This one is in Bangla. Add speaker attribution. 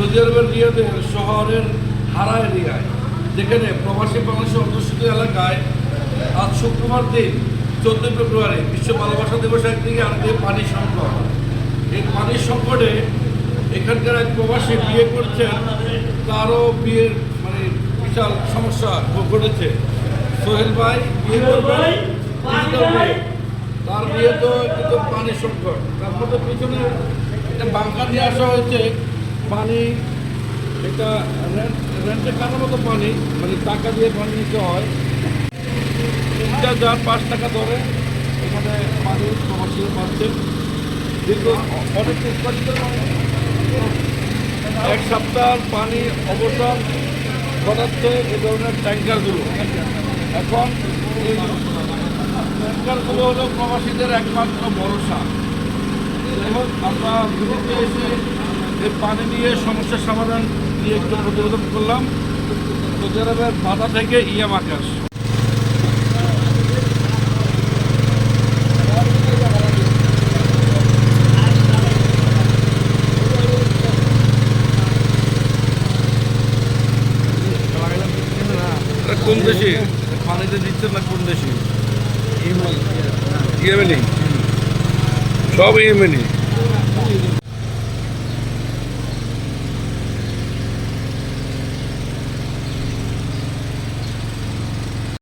Speaker 1: সৌদি আরবের রিয়াদের শহরের হারা এরিয়ায় যেখানে প্রবাসী বাংলাদেশের অধ্যুষিত এলাকায় আজ শুক্রবার দিন চোদ্দই ফেব্রুয়ারি বিশ্ব ভালোবাসা দিবস একদিকে আরেকদিকে পানি সংকট। এই পানির সংকটে এখানকার এক প্রবাসী বিয়ে করছেন তারও বিয়ের মানে বিশাল সমস্যা ঘটেছে। সোহেল ভাই বিয়ে করবেন তার বিয়ে তো কিন্তু পানি সংকট। তার মধ্যে পিছনে একটা বাংকার নিয়ে আসা হয়েছে। পানি, এটা রেন্ট কাটার মতো পানি মানে টাকা দিয়ে পানি নিতে হয়। তিনটা যার পাঁচ টাকা ধরে, এখানে পানি প্রবাসী পাচ্ছে। কিন্তু অনেক উৎপাদিত এক সপ্তাহ পানি অবসর ঘটাচ্ছে এ ধরনের ট্যাঙ্কারগুলো। এখন ট্যাঙ্কারগুলো হলো প্রবাসীদের একমাত্র ভরসা। এবং আমরা ভিডিওতে এসে এই পানি নিয়ে সমস্যার সমাধান নিয়ে একটু প্রতিবেদন করলাম। সৌদি আরবের বাধা থেকে ইয়াম আকাশ কোন দেশে? পানিতে দিচ্ছে না কোন দেশে? ইয়েমেনি। সব ইয়েমেনি।